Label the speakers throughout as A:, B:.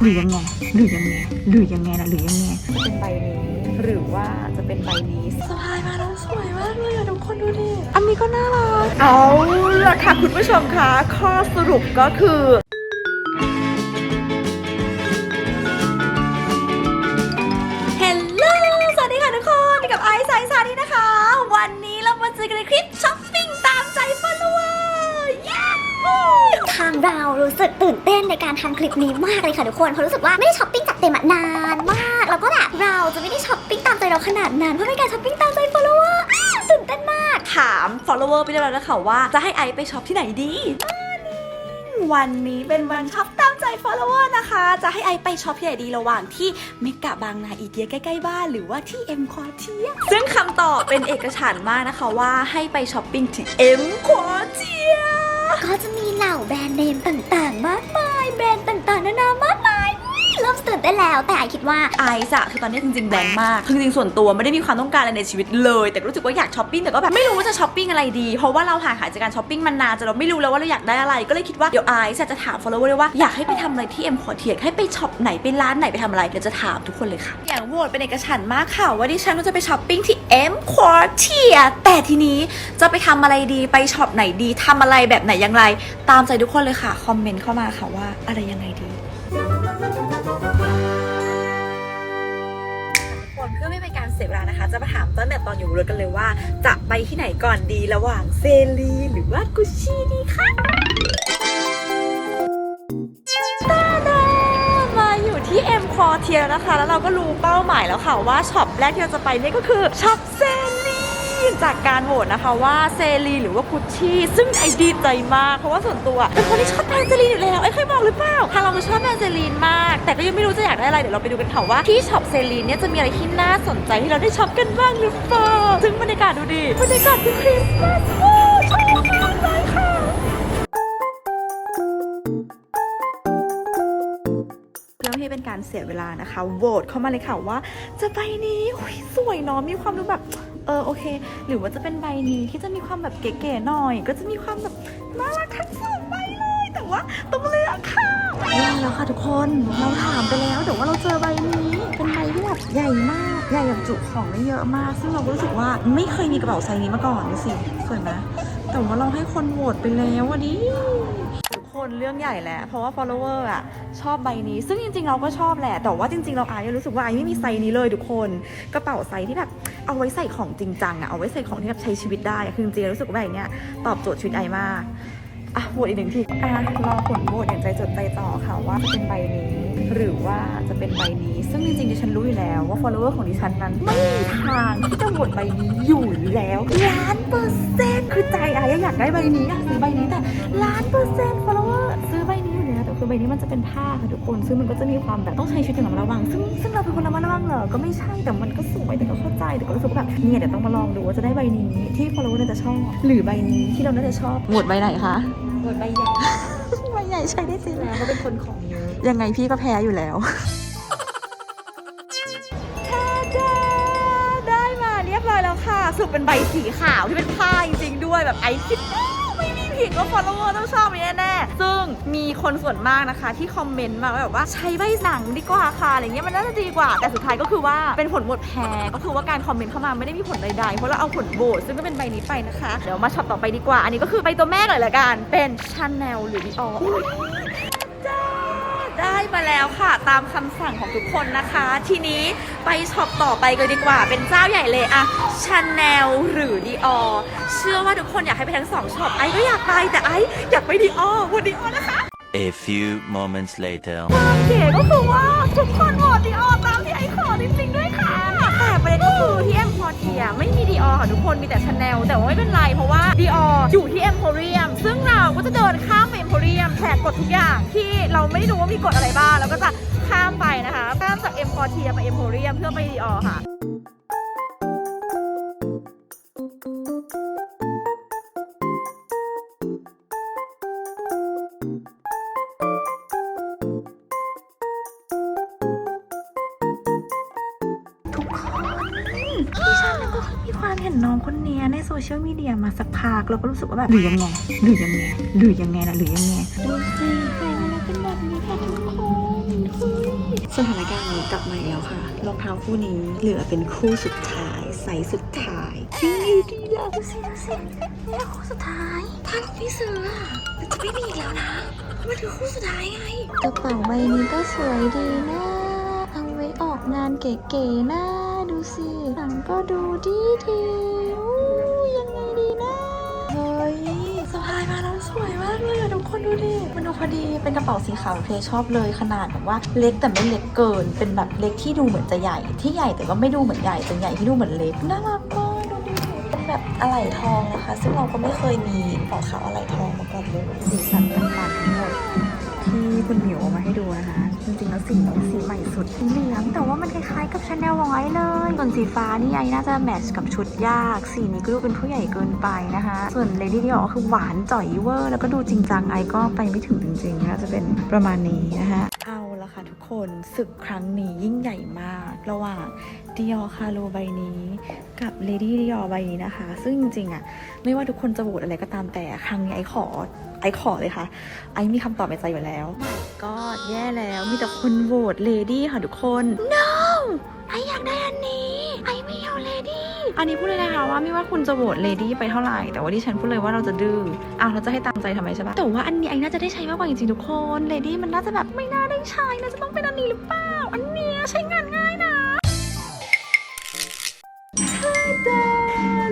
A: หรือยังไงหรือยังไงหรือยังไงนะหรือยังไง
B: จะเป็นใบนี้หรือว่าจะเป็นใบนี้สะพายมาแล้วสวยมากเลยอะทุกคนดูดิ
A: อันนี้ก็น่ารัก
B: เอาละค่ะคุณผู้ชมคะข้อสรุปก็คือ ใน
C: การทำคลิปนี้มากเลยค่ะทุกคนเพราะรู้สึกว่าไม่ได้ช้อปปิ้งจัดเต็มอะนานมากแล้วก็แบบเราจะไม่ได้ช้อปปิ้งตามใจเราขนาดนั้นเพราะเป็นการช้อปปิ้งตามใจ follower อ้าวตื่นเต้นมาก
B: ถาม follower ไปเรียบร้อยแล้วค่ะว่าจะให้ไอซ์ไปช็อปที่ไหนดีวันนี้เป็นวันช็อปตามใจ follower นะคะ จะให้ไอซ์ไปช็อปที่ไหนดีระหว่างที่เมกะบางนาอีเดียใกล้ๆบ้านหรือว่าที่เอ็มควอเทียซึ่งคำตอบเป็นเอกฉันท์มากนะคะว่าให้ไปช้อปปิ้งที่เอ็มควอเทีย
C: ก็จะมีเหล่าแบรนด์เนมต่างๆมากมาย แบรนด์ต่างๆนานามากม เริ่มตื่นเต้นแล้ว แต่ไอคิดว่า
B: ไอซ์อะคือตอนนี้จริงๆแบงค์มากคือจริงๆส่วนตัวไม่ได้มีความต้องการอะไรในชีวิตเลย แต่รู้สึกว่าอยากช้อปปิ้งแต่ก็แบบไม่รู้ว่าจะช้อปปิ้งอะไรดี เพราะว่าเราห่างหายจากการช้อปปิ้งมานานจนเราไม่รู้แล้วว่าเราอยากได้อะไร ก็เลยคิดว่าเดี๋ยวไอซ์จะถาม follower ด้วยว่าอยากให้ไปทำอะไรที่เอ็มขอเทียให้ไปช็อปไหนไปร้านไหนไปทำอะไรเดี๋ยวจะถามทุกคนเลยค่ะ อย่างโหวตเป็นเอกฉันท์มากค่ะ ว่าดิฉันว่าจะไปช้อปปิ้งที่เอ็มควอเทียแต่ทีนี้จะไปทำอะไรดีไปช็อปไหนดีทำอะไรแบบไหนอย่างไร ตามใจทุกคนเลยค่ะคอมเมนต์เข้ามาค่ะว่าอะไรยังไงดี คนเพื่อไม่เป็นการเสียเวลานะคะ จะมาถามตั้งแต่ตอนอยู่รถกันเลยว่า จะไปที่ไหนก่อนดีระหว่างเซรีหรือว่ากุชชี่ดีคะตาดามาอยู่ที่เอ็มคอเทียนะคะ แล้วเราก็รู้เป้าหมายแล้วค่ะว่าช็อปแรกที่เราจะไปนี่ก็คือช็อปเซร จากการโหวตนะคะว่าเซรีหรือว่ากุชชี่ซึ่งไอดีใจมาก เพราะว่าส่วนตัวเป็นคนที่ชอบแบรนด์เซรีนอยู่แล้วไอ้เคยบอกหรือเปล่าทางเราก็ชอบแบรนด์เซรีนมาก แต่ก็ยังไม่รู้จะอยากได้อะไรเดี๋ยวเราไปดูกันค่ะว่าที่ช็อปเซรีนเนี่ยจะมีอะไรที่น่าสนใจที่เราได้ช็อปกันบ้างหรือเปล่าซึ่งบรรยากาศดูดิบรรยากาศคือคริสต์มาสโอ้ชอบมากเลยค่ะเพื่อไม่ให้เป็นการเสียเวลานะคะ โหวตเข้ามาเลยค่ะว่า จะใบนี้สวยเนาะมีความดูแบบ เออโอเค หรือว่าจะเป็นใบนี้ที่จะมีความแบบเก๋ๆหน่อย ก็จะมีความแบบน่ารักทั้งสองใบเลย แต่ว่าต้องเลือกค่ะแย่แล้วค่ะทุกคนเราถามไปแล้วแต่ว่าเราเจอใบนี้ เป็นใบที่แบบใหญ่มาก ใหญ่แบบจุของได้เยอะมาก ซึ่งเราก็รู้สึกว่าไม่เคยมีกระเป๋าไซส์นี้มาก่อนดูสิสวยไหมแต่ว่าเราให้คนโหวตไปแล้วอะดิ นเรื่องใหญ่แหละเพราะว่า follower อะชอบใบนี้ ซึ่งจริงๆเราก็ชอบแหละ แต่ว่าจริงๆเราอายรู้สึกว่าไอไม่มีไซส์นี้เลยทุกคนกระเป๋าไซส์ที่แบบเอาไว้ใส่ของจริงจังอะเอาไว้ใส่ของที่แบบใช้ชีวิตได้คือจริงๆรู้สึกว่าแบบเนี้ยตอบโจทย์ชีวิตไอมากอะโหวตอีกหนึ่งทีอะรอผลโหวตอย่างใจจดใจจ่อค่ะว่าจะเป็นใบนี้หรือว่าจะเป็นใบนี้ ซึ่งจริงๆดิฉันรู้อยู่แล้วว่า follower ของดิฉันนั้น ไม่มีทางที่จะโหวตใบนี้อยู่แล้วล้านเปอร์เซ็นต์คือใจไอ้อยากได้ใบนี้อยากซื้อใบนี้แต่ล้านเปอร์เซ็นต์ follower ใบนี้มันจะเป็นผ้าค่ะทุกคน ซึ่งมันก็จะมีความแบบต้องใช้ชีวิตอย่างระมัดระวัง ซึ่งซึ่งเราเป็นคนระมัดระวังเหรอ ก็ไม่ใช่ แต่มันก็สวย แต่ก็เข้าใจ แต่ก็รู้สึกว่าแบบเนี่ยเดี๋ยวต้องมาลองดูว่าจะได้ใบนี้ที่ follower น่าจะชอบ หรือใบนี้ที่เราน่าจะชอบโหวตใบไหนคะ
C: หมดใบใหญ่
B: ใบใหญ่ใช้ได้สิแล้ว
C: เขาเป็นคนของเยอะ
B: ยังไงพี่ก็แพ้อยู่แล้วทาดาได้มาเรียบร้อยแล้วค่ะสรุปเป็นใบสีขาวที่เป็นผ้าจริงๆด้วยแบบไอคิด ผิดว่า follower ต้องชอบนี้แน่ๆซึ่งมีคนส่วนมากนะคะ ที่คอมเมนต์มาว่าแบบว่าใช้ใบหนังดีกว่าค่ะอะไรเงี้ยมันน่าจะดีกว่า แต่สุดท้ายก็คือว่าเป็นผลหมดแพ้ก็คือว่าการคอมเมนต์เข้ามาไม่ได้มีผลใดๆ เพราะเราเอาผลโหวตซึ่งก็เป็นใบนี้ไปนะคะ เดี๋ยวมาช็อตต่อไปดีกว่า อันนี้ก็คือใบตัวแม่เลยละกันเป็นชาแนลหรือดิออจ้าได้ มาแล้วค่ะ ตามคำสั่งของทุกคนนะคะ ทีนี้ไปช็อปต่อไปกันดีกว่า เป็นเจ้าใหญ่เลยอะชาแนลหรือดีออเชื่อว่าทุกคนอยากให้ไปทั้งสองช็อปไอก็อยากไปแต่ไออยากไปดีออวันดีออนะคะ
D: A few moments later.
B: ความเก๋ก็คือว่าทุกคน ออค่ะทุกคนมีแต่ชาแนลแต่ว่าไม่เป็นไรเพราะว่าดีอออยู่ที่เอ็มโพเรียมซึ่งเราก็จะเดินข้ามไปเอ็มโพเรียมแทกกฎทุกอย่างที่เราไม่รู้ว่ามีกฎอะไรบ้างแล้วก็จะข้ามไปนะคะข้ามจากเอ็มพอเทียไปเอ็มโพเรียมเพื่อไปดีออค่ะ ชียลมีเดียมาสักพักเราก็รู้สึกว่าแบบหรือยังไงหรือยังไงหรือยังไงนะหรือยังไงดูสิใส่มาแล้วเป็นแบบนี้ค่ะทุกคนคือสถานการณ์นี้กลับมาอีกแล้วค่ะรองเท้าคู่นี้เหลือเป็นคู่สุดท้ายไซส์สุดท้ายที่ดีอะดูสิดูสิเนี่ยคู่สุดท้ายถ้าเราไม่ซื้ออะมันจะไม่มีอีกแล้วนะเพราะมันคือคู่สุดท้ายไง
A: กระเป๋าใบนี้ก็สวยดีนะเอาไว้ออกงานเก๋ๆนะดูสิหนังก็ดูดีดี
B: คนดูดิมันดูพอดีเป็นกระเป๋าสีขาวเพชอบเลยขนาดแบบว่าเล็กแต่ไม่เล็กเกิน เป็นแบบเล็กที่ดูเหมือนจะใหญ่ ที่ใหญ่แต่ว่าไม่ดูเหมือนใหญ่เป็นใหญ่ที่ดูเหมือนเล็กน่ารักมากดูดิเป็นแบบอะไหล่ทองนะคะ ซึ่งเราก็ไม่เคยมีกระเป๋าขาวอะไหล่ทองมาก่อนเลยสีสันต่างๆทั้งหมด ที่คุณหมิวเอามาให้ดูนะคะ จริงๆแล้วสีนี้สีใหม่สุดสีเหลืองแต่ว่ามันคล้ายๆกับชาแนลวอยเลย ส่วนสีฟ้านี่ไอน่าจะแมทช์กับชุดยาก สีนี้ก็ดูเป็นผู้ใหญ่เกินไปนะคะ ส่วนเลดี้ที่บอคือหวานจ่อยเวอร์ แล้วก็ดูจริงจังไอก็ไปไม่ถึงจริงๆน่าจะเป็นประมาณนี้นะคะเอาละค่ะทุกคนศึกครั้งนี้ยิ่งใหญ่มาก ระหว่างดิออคาโลใบนี้กับเลดี้ดิออใบนี้นะคะ ซึ่งจริงๆอะไม่ว่าทุกคนจะโหวตอะไรก็ตามแต่ครั้งนี้ไอขอ ไอขอเลยค่ะ ไอมีคำตอบในใจอยู่แล้ว ก็แย่แล้วมีแต่คนโหวตเลดี้ค่ะทุกคน no ไออยากได้อันนี้ ไอไม่เอาเลดี้ อันนี้พูดเลยนะคะว่าไม่ว่าคุณจะโหวตเลดี้ไปเท่าไหร่ แต่ว่าดิฉันพูดเลยว่าเราจะดื้ออ้าวเราจะให้ตามใจทำไมใช่ปะแต่ว่าอันนี้ไอน่าจะได้ใช้มากกว่าจริงๆทุกคนเลดี้มันน่าจะแบบไม่น่าได้ใช้น่าจะต้องเป็นอันนี้หรือเปล่า อันเนี้ยใช้งานง่ายนะ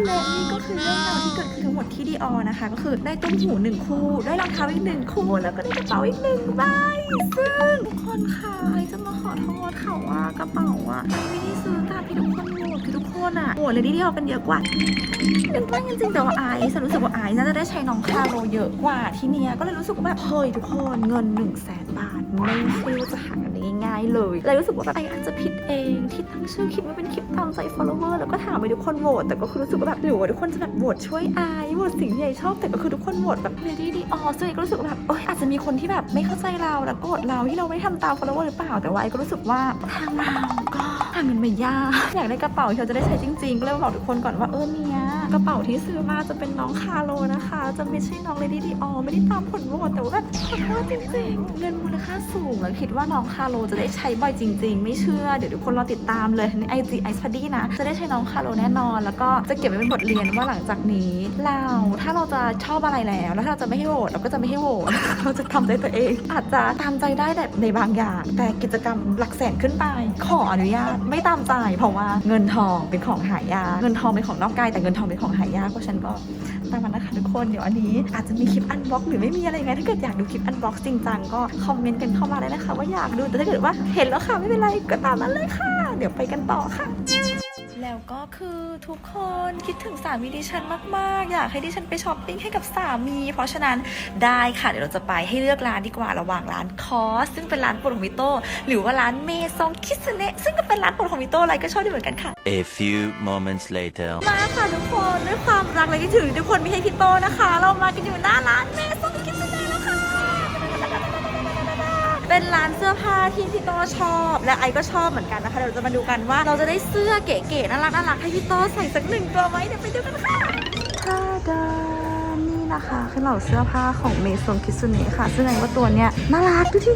B: และนี่ก็คือเรื่องราวที่เกิดขึ้นทั้งหมดที่ดีออนะคะ ก็คือได้ต้มหูหนึ่งคู่ ได้รองเท้าอีกหนึ่งคู่ แล้วก็ได้กระเป๋าอีกหนึ่งใบ ซึ่งทุกคนค่ะไอจะมาขอโทษค่ะว่ากระเป๋าอะไอไม่ได้ซื้อตามที่ทุกคน โหวตคือทุกคนอะโหวตเลยที่ดีออกันเยอะกว่าหนึ่งตั้งจริงๆแต่ว่าไอซ์รู้สึกว่าไอซ์น่าจะได้ใช้น้องคาโรเยอะกว่าที่เนี้ยก็เลยรู้สึกว่าแบบเฮ้ยทุกคนเงิน1นึ่งแสนบาทไม่ใช่ว่าจะหากันได้ง่ายๆเลยเลยรู้สึกว่าแบบไออาจจะผิดเองที่ตั้งชื่อคลิปว่าเป็นคลิปตามใจ follower แล้วก็ถามไปทุกคนโหวตแต่ก็คือรู้สึกว่าแบบหรือว่าทุกคนจะแบบโหวตช่วยไอซ์โหวตสิ่งที่ไอชอบแต่ก็คือทุกคนโหวตแบบเลดี้ดีออซึ่งไอก็รู้สึกแบบเอยอาจจะมีคนที่แบบไม่เข้าใจเราแล้วโกรธเราที่เราไม่ทำตาม follower หรือเปล่าแต่ว่าไอก็รู้สึกว่าทางเราก็ หาเงินมายากอยากได้กระเป๋าที่เราจะได้ใช้จริงๆก็เลยบอกทุกคนก่อนว่าเออเนี่ยกระเป๋าที่ซื้อมาจะเป็นน้องคาโลนะคะ จะไม่ใช่น้องเลดี้ดีออไม่ได้ตามผลโหวตแต่ว่าแบบขอโทษจริงๆเงินมูลค่าสูงแล้วคิดว่าน้องคาโลจะได้ใช้บ่อยจริง ๆ ไม่เชื่อเดี๋ยวทุกคนรอติดตามเลยในไอจีไอซ์พอดีนะ จะได้ใช้น้องคาโลแน่นอน แล้วก็จะเก็บไว้เป็นบทเรียนว่าหลังจากนี้ เราถ้าเราจะชอบอะไรแล้ว แล้วถ้าเราจะไม่ให้โหวตเราก็จะไม่ให้โหวตเราจะทำใจตัวเอง อาจจะตามใจได้แต่ในบางอย่าง แต่กิจกรรมหลักแสนขึ้นไปขออนุญาตไม่ตามใจเพราะว่าเงินทองเป็นของหายากเงินทองเป็นของนอกกายแต่เงินทองเป็นของหายากเพราะฉันก็ตามมันนะคะทุกคนเดี๋ยวอันนี้อาจจะมีคลิปอันบ็อกหรือไม่มีอะไรไงถ้าเกิดอยากดูคลิปอันบ็อกจริงจังก็คอมเมนต์กันเข้ามาเลยนะคะ ว่าอยากดูแต่ถ้าเกิดว่าเห็นแล้วค่ะไม่เป็นไรก็ตามนั้นเลยค่ะ เดี๋ยวไปกันต่อค่ะ แล้วก็คือทุกคนคิดถึงสามีดิฉันมาก ๆ อยากให้ดิฉันไปช้อปปิ้งให้กับสามี เพราะฉะนั้นได้ค่ะ เดี๋ยวเราจะไปให้เลือกร้านดีกว่าระหว่างร้านคอส ซึ่งเป็นร้านโปรดของวิโต้หรือว่าร้านเมซองคิสเนะซึ่งก็เป็นร้านโปรดของวิโต้อะไรก็ชอบดีเหมือนกันค่ะ
D: A few moments later.
B: มาค่ะทุกคนด้วยความรักและคิดถึงทุกคนมีให้พี่โตนะคะ เรามากันอยู่หน้าร้านเมซองคิสเนะแล้วค่ะ เป็นร้านเสื้อผ้าที่พี่โตชอบ และไอก็ชอบเหมือนกันนะคะเดี๋ยวเราจะมาดูกันว่าเราจะได้เสื้อเก๋ๆน่ารักน่ารักให้พี่โตใส่สักหนึ่งตัวไหมเดี๋ยวไปดูกันค่ะท่าดานี่นะคะคือเหล่าเสื้อผ้าของเมซงคิสุเนะค่ะ ซึ่งไอว่าตัวเนี้ยน่ารักดูที่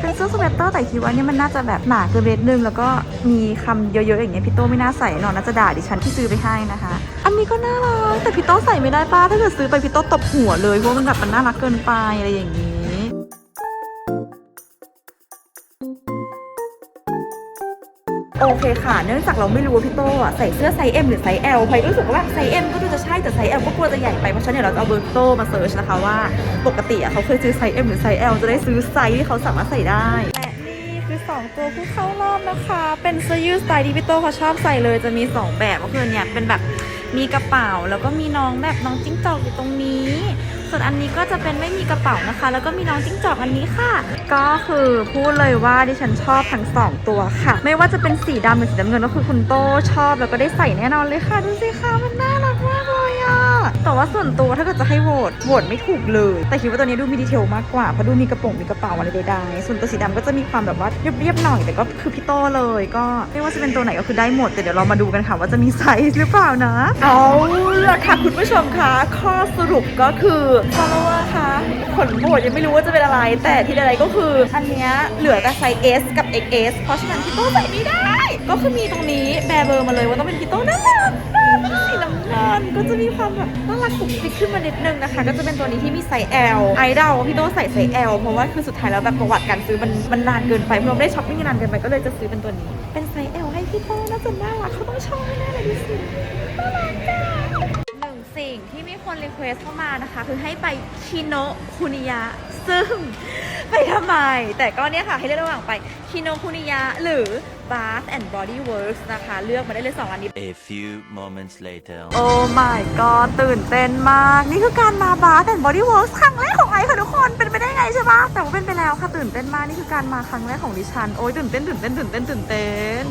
B: เป็นเสื้อสเวตเตอร์แต่คิดว่าเนี่ยมันน่าจะแบบหนาเกินเบสนึงแล้วก็มีคำเยอะๆอย่างเงี้ยพี่โตไม่น่าใส่น่นอนน่าจะด่าดิฉันที่ซื้อไปให้นะคะ อันนี้ก็น่ารักแต่พี่โตใส่ไม่ได้ป้าถ้าเกิดซื้อไปพี่โตตบหัวเลยเพราะมันแบบมันน่ารักเกินไปอะไรอย่างนี้ โอเคค่ะ เนื่องจากเราไม่รู้ว่าพี่โตอะใส่เสื้อไซส์ M หรือไซส์ L พลอยรู้สึกว่าไซส์ M ก็ดูจะใช่แต่ไซส์ L ก็กลัวจะใหญ่ไป เพราะฉะนั้นเดี๋ยวเราจะเอาเบอร์พี่โตมาเซิร์ชนะคะว่าปกติอะเขาเคยซื้อไซส์ M หรือไซส์ L จะได้ซื้อไซส์ที่เขาสามารถใส่ได้ และนี่คือ 2 ตัวผู้เข้ารอบนะคะ เป็นเสื้อยืดสไตล์ที่พี่โตเขาชอบใส่เลยจะมี 2 แบบก็คือเนี่ยเป็นแบบมีกระเป๋าแล้วก็มีน้องแบบน้องจิ้งจอกอยู่ตรงนี้ ส่วนอันนี้ก็จะเป็นไม่มีกระเป๋านะคะ แล้วก็มีน้องจิ้งจอกอันนี้ค่ะ ก็คือพูดเลยว่าดิฉันชอบทั้งสองตัวค่ะ ไม่ว่าจะเป็นสีดำหรือสีน้ำเงินก็คือคุณโตชอบแล้วก็ได้ใส่แน่นอนเลยค่ะ ดูสิคะมันน่ารักมากเลย แต่ว่าส่วนตัวถ้าเกิดจะให้โหวตโหวตไม่ถูกเลย แต่คิดว่าตัวนี้ดูมีดีเทลมากกว่าเพราะดูมีกระโปรงมีกระเป๋าอะไรใดๆส่วนตัวสีดำก็จะมีความแบบว่าเรียบๆหน่อยแต่ก็คือพี่โตเลย ก็ไม่ว่าจะเป็นตัวไหนก็คือได้หมดแต่เดี๋ยวเรามาดูกันค่ะว่าจะมีไซส์หรือเปล่านะ เอาล่ะค่ะคุณผู้ชมคะข้อสรุปก็คือ follower คะผลโหวตยังไม่รู้ว่าจะเป็นอะไร แต่ที่ใดๆก็คืออันเนี้ยเหลือแต่ไซส์ S กับ XS เพราะฉะนั้นพี่โตใส่ไม่ได้ ก็คือมีตรงนี้แบร์เบอร์มาเลยว่าต้องเป็นพี่โตนั่น้ำเงิน ก็จะมีความแบบน่ารักกุ๊กกิ๊กขึ้นมานิดนึงนะคะ ก็จะเป็นตัวนี้ที่มีไซส์ L ไอเดาว่าพี่โตใส่ไซส์ L เพราะว่าคือสุดท้ายแล้วแบบประวัติการซื้อมันมันนานเกินไปเพราะเราไม่ได้ช้อปปิ้งนานเกินไปก็เลยจะซื้อเป็นตัวนี้ เป็นไซส์ L ให้พี่โตน่าจะน่ารักเขาต้องชอบแน่เลยดูสิน่ารักจ้า สิ่งที่มีคนรีเควสเข้ามานะคะ คือให้ไปชิโนะคุนิยะซึ่งไปทำไม แต่ก็เนี่ยค่ะให้เลือกระหว่างไปชิโนคุนิยะหรือ Bath and Body Works นะคะ เลือกมาได้เลยสองอันนี้
D: A few moments later.
B: โอ้ my god ตื่นเต้นมาก นี่คือการมา Bath and Body Works ครั้งแรกของไอซ์ค่ะทุกคนเป็นไปได้ไงใช่ปะแต่ว่าเป็นไปแล้วค่ะตื่นเต้นมากนี่คือการมาครั้งแรกของดิฉันโอ้ยตื่นเต้นตื่นเต้นตื่นเต้นตื่นเต้น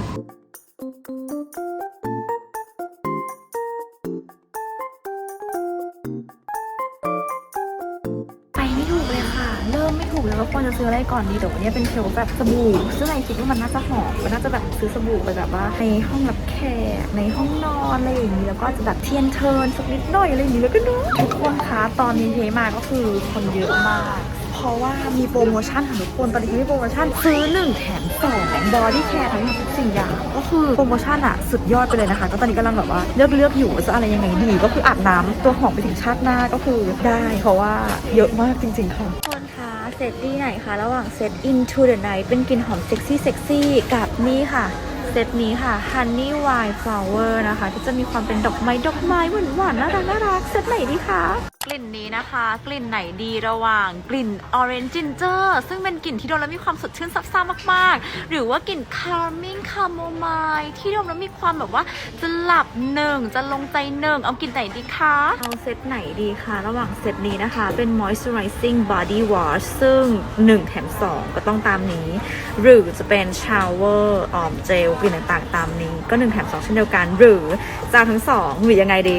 B: ควรจะซื้ออะไรก่อนดีแต่วันนี้เป็นเชลแบบสบู่ซึ่งไอคิดว่ามันน่าจะหอมมันน่าจะแบบซื้อสบู่ไปแบบว่าในห้องรับแขกในห้องนอนอะไรอย่างนี้แล้วก็จะแบบเทียนเทิร์นสักนิดหน่อยอะไรอย่างนี้แล้วก็เนอะทุกคนคะตอนนี้เทมาก็คือคนเยอะมากเพราะว่ามีโปรโมชั่นค่ะทุกคนตอนนี้มีโปรโมชั่นซื้อ 1 แถม2บอดี้แคร์ทั้งหมดทุกสิ่งอย่าง ก็คือโปรโมชั่นอะสุดยอดไปเลยนะคะ ก็ตอนนี้กำลังแบบว่าเลือกเลือกอยู่จะอะไรยังไงดี ก็คืออาบน้ำตัวหอมไปถึงชาติหน้าก็คือได้ เพราะว่าเยอะมากจริง ๆ ค่ะ เซตดีไหนคะระหว่างเซต Into the Night เป็นกลิ่นหอมเซ็กซี่เซ็กซี่กับนี่ค่ะ เซตนี้ค่ะ Honey Wild Flower นะคะ ที่จะมีความเป็นดอกไม้ดอกไม้หวานหวานๆน่ารักน่ารักเซตไหนดีคะกลิ่นนี้นะคะ กลิ่นไหนดีระหว่างกลิ่น Orange Ginger ซึ่งเป็นกลิ่นที่ดมแล้วมีความสดชื่นซับซ่ามากๆ หรือว่ากลิ่น Calming Chamomile ที่ดมแล้วมีความแบบว่าจะหลับหนึ่งจะลงใจหนึ่งเอากลิ่นไหนดีคะเอาเซตไหนดีคะระหว่างเซตนี้นะคะ เป็น Moisturizing Body Wash ซึ่ง 1 แถม 2 ก็ต้องตามนี้ หรือจะเป็น Shower ออมเจลกลิ่นต่างๆตามนี้ ก็ 1 แถม 2 เช่นเดียวกัน หรือจะทั้ง2หรือยังไงดี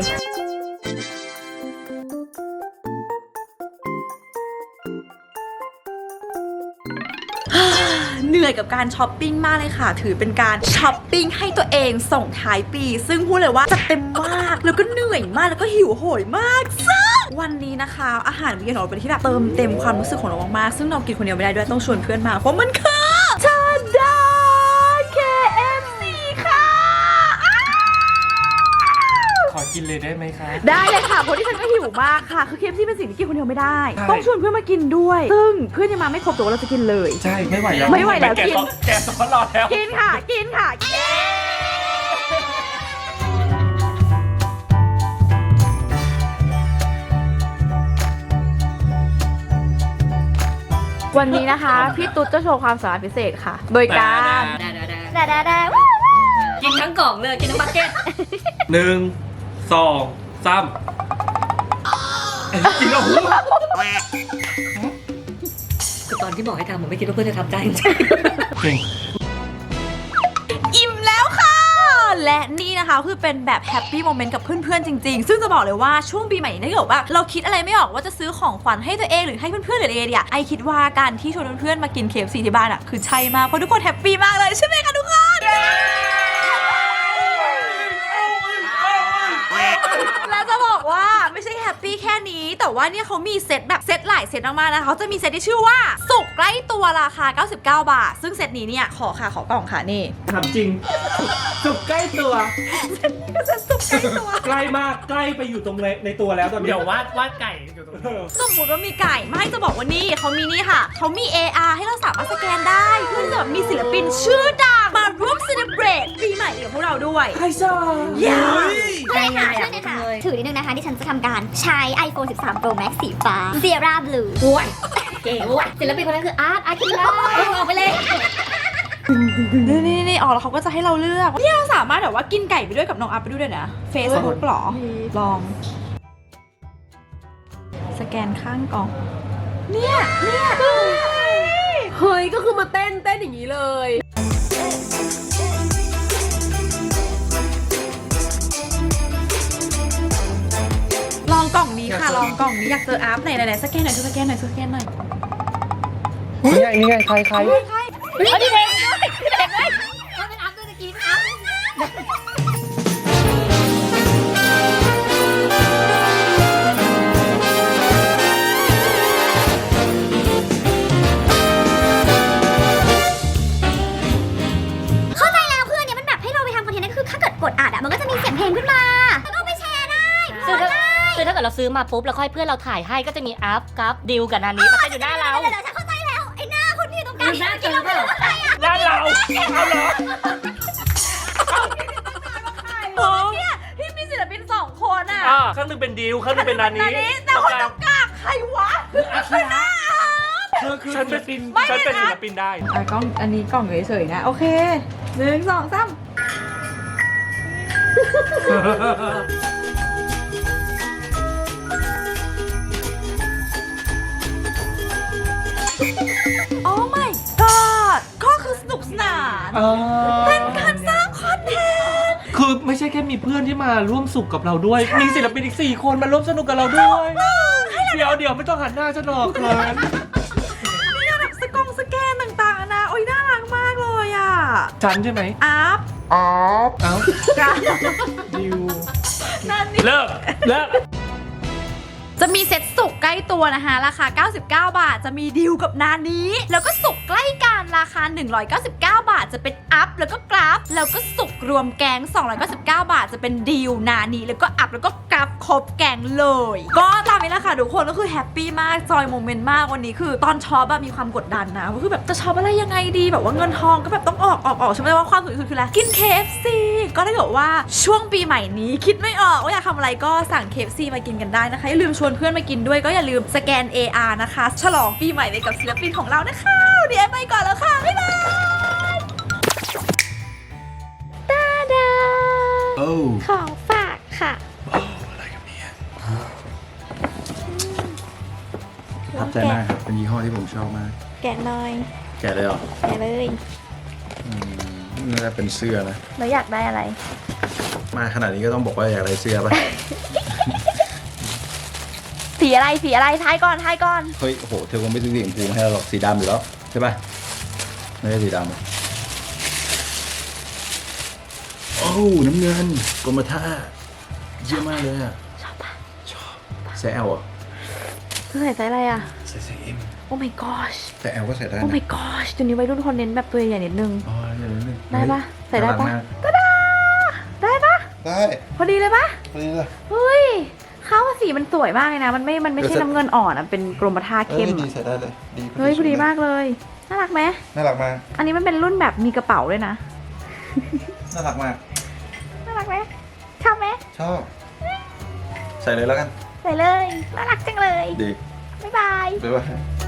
B: นื่อยกับการช้อปปิ้งมากเลยค่ะ ถือเป็นการช้อปปิ้งให้ตัวเองส่งท้ายปี ซึ่งพูดเลยว่าจัดเต็มมาก แล้วก็เหนื่อยมาก แล้วก็หิวโหยมากซึ่งวันนี้นะคะ อาหารวีนของเราเป็นที่แบบเติมเต็มความรู้สึกของเรามากๆซึ่งเรากินคนเดียวไม่ได้ด้วยต้องชวนเพื่อนมาเพราะมันคื
E: กินเลยได้ไหมคะ
B: ได้เลยค่ะเพราะที่ฉันก็หิวมากค่ะ คือ KFC เป็นสิ่งที่กินคนเดียวไม่ได้
E: ใช่
B: ต้องชวนเพื่อนมากินด้วย ซึ่งเพื่อนยังมาไม่ครบแต่ว่าเราจะกินเลย
E: ใช่ไม่ไหวแล้ว
B: ไม่ไหวแล้ว
E: แก
B: กิน
E: ซ้อนแกซ้อนรอแล้ว
B: กินค่ะ กินค่ะ วันนี้นะคะ พี่ตุ๊ดจะโชว์ความสามารถพิเศษค่ะ โดยการ
C: ดาดาดาว้าวกินทั้งกล่องเลย กินทั้งบักเก็ต
E: หนึ่ง สองสามกินแล้วหู
F: คือตอนที่บอกให้ทำผมไม่คิดว่าเพื่อนจะทำได้จริง
E: เก่ง
B: อิ่มแล้วค่ะ และนี่นะคะคือเป็นแบบแฮปปี้โมเมนต์กับเพื่อนๆจริงๆ ซึ่งจะบอกเลยว่าช่วงปีใหม่นี้ถ้าเกิดว่าเราคิดอะไรไม่ออกว่าจะซื้อของขวัญให้ตัวเองหรือให้เพื่อนๆหรืออะไรเนี่ยไอคิดว่าการที่ชวนเพื่อนๆมากินเคฟซีที่บ้านอะคือใช่มากเพราะทุกคนแฮปปี้มากเลยใช่ไหมคะทุกคน แล้วจะบอกว่าไม่ใช่แฮปปี้แค่นี้ แต่ว่าเนี่ยเขามีเซตแบบเซตหลายเซตมากๆนะคะเขาจะมีเซตที่ชื่อว่า สุกใกล้ตัวราคา 99 บาท ซึ่งเซตนี้เนี่ยขอค่ะขอกล่องค่ะนี่
E: ถามจริง สุกใกล้ตัว
B: สุกใกล้ตัว
E: ใกล้มากใกล้ไปอยู่ตรงในในตัวแล้วตอนนี้
G: เดี๋ยววาดวาดไก่อยู่ตรงนี้
B: สมมติว่ามีไก่ไม่จะบอกว่านี่เขามีนี่ค่ะ เขามี AR ให้เราสามารถสแกนได้เพื่อที่จะแบบมีศิลปินชื่อดังมาร่วมเซเลบรตปีใหม่กับพวกเราด้วย
E: ใครซ่า
B: อย่า
C: ใช่ค่ะช่วยหน่อยค่ะถือนิดนึงนะคะที่ฉันจะทำการใช้ iPhone 13 Pro Max สีฟ้า Sierra Blue
F: ๆห่วยเก๋ห่วยศิลปินคนนั้นคืออาร์ตอาร์ตคิลเลอร์ออกไปเลย
B: นี่นี่นี่ออกแล้วเขาก็จะให้เราเลือกนี่เราสามารถแบบว่ากินไก่ไปด้วยกับน้องอัพไปด้วยด้วยนะ Facebook หรอ ลอง สแกนข้างกล่อง เนี่ย เนี่ย
H: เฮ้ย ก็คือมาเต้นเต้นอย่างนี้เลย
B: ค่ะลองกล่องนี้อยากเจออาร์ฟไหนไหนไหนสแกนหน่อยสแกนหน่อยสแกนหน่อย
E: นี่ไงนี่ไงใครใคร
F: นี่เด็กเด็กเลยเขาเป็นอัพด้วยตะกี้อัพ
C: เข้ กิดเรา
F: ซื้อมาปุ๊บแล้วค่อยเพื่อนเราถ่ายให้ก็จะมีอัพกับดิวกับนานี้มาเต้นอยู่หน้าเรา
C: เดี๋ยวๆฉันเข้าใจแล้วไอ้หน้าคนที่อยู่ตรงกลาง
F: หน้าเจอเปล่า
E: ร้านเราเอาเหรอ
B: โอ้เนี่ยที่มีศิลปินสองคนอะ
E: อ่าข้างหนึงเป็นดิวข้างหนึงเป็นนานี้
B: นานี้แต่คนตรงกลางใครวะ
E: เธอคือฉันเป็นศิล
B: ไม่
E: ฉันเป็น
B: นะ
E: ศิลปินได้
B: อะกล้องอันนี้กล่องเฉยๆนะ โอเคหนึ่งสองสาม โอ้ my god ก็คือสนุกสนาน เป็นการสร้างคอนเทนต์
E: คือไม่ใช่แค่มีเพื่อนที่มาร่วมสุขกับเราด้วย มีศิลปินอีก 4 คนมาร่วมสนุกกับเราด้วย เดี๋ยวเดี๋ยวไม่ต้องหันหน้าฉันหรอกเขิน
B: เนี่ยแบบสกงสแกนต่างๆนะ โอ้ยน่ารักมากเลยอะ
E: ฉันใช่ไหม
B: อัพ
E: เอ้าดิว
B: นั่นนี่
E: เลิกเลิก
B: จะมีเซ็ตสุกใกล้ตัวนะคะราคา 99 บาท จะมีดีลกับนานี้ แล้วก็สุกใกล้กันราคา 199 บาท จะเป็นอัพแล้วก็กราฟ แล้วก็สุกรวมแกง 299 บาท จะเป็นดีลนานี้แล้วก็อัพแล้วก็ ราฟครบแกงเลย ก็ตามนี้แหละค่ะทุกคนก็คือแฮปปี้มากจอยโมเมนต์มากวันนี้คือ ตอนช็อปอะมีความกดดันนะก็คือแบบจะช็อปอะไรยังไงดีแบบว่าเงินทองก็แบบต้องออกออกออกใช่ไหมว่าความสุดที่สุดคืออะไรกิน KFC ก็ถ้าเกิดว่าช่วงปีใหม่นี้คิดไม่ออกว่าอยากทำอะไรก็สั่ง KFC มากินกันได้นะคะอย่าลืมชวนเพื่อนมากินด้วยก็อย่าลืมสแกน AR นะคะ ฉลองปีใหม่ไปกับศิลปินของเรานะคะเดี๋ยวไปก่อนแล้วค่ะบ๊ายบาย
A: ตาดา
G: โอ้
A: ของฝากค่ะ
G: ประทับใจมากครับ เป็นยี่ห้อที่ผมชอบมาก
A: แกะหน่อย
G: แกะเลยเหรอ
A: แกะเลย
G: อืมน่าจะเป็นเสื้อนะ
A: เราอยากได้อะไร
G: มาขนาดนี้ก็ต้องบอกว่าอยากได้เสื้อป่ะ
A: สีอะไรสีอะไรทายก่อนทายก่อน
G: เฮ้ยโอ้โห เธอคงไม่ซื้อสีชมพูมาให้เราหรอกสีดำอยู่แล้วใช่ป่ะ ไม่ใช่สีดำหรอกโอ้วน้ำเงินกรมท่าเยี่ยมมากเลยอะ
A: ชอบปะ
G: ชอบใส่แอลอะ
A: เธอใส่ไซส์อะไรอะ
G: ใส่ใส่เอ็ม
A: โอ้ my gosh
G: แต่แอลก็ใส่ได้
A: โอ้
G: นะ
A: my gosh ตัวนี้วัยรุ่นคนเน้นแบบตัวใหญ่นิดนึง
G: อ๋อเดี๋ยวนิดนึง
A: ได้ปะใส่ได้ปะ
G: น่ารักมาก
A: ตาดาได้ปะ
G: ได้
A: พอดีเลยปะ
G: พอดีเลย
A: เฮ้ยเข้าว่าสีมันสวยมากเลยนะ มันไม่ มันไม่ใช่
G: เดี๋ยว
A: น้ำเงินอ่อนอะ เป็นกรมท่าเข้ม
G: อ้ยดี
A: อะ
G: ใส่ได้เลยดี
A: เฮ้ยพอดีมากเลย น่ารักไหม
G: น่ารักมาก
A: อันนี้มันเป็นรุ่นแบบมีกระเป๋าด้วยนะ
G: น่ารักมาก
A: น่ารักไหมชอบไหม
G: ชอบ ใส่เลยแล้วกัน
A: ใส่เลยน่ารักจังเลย
G: ดี
A: บ๊ายบาย
G: บ๊ายบาย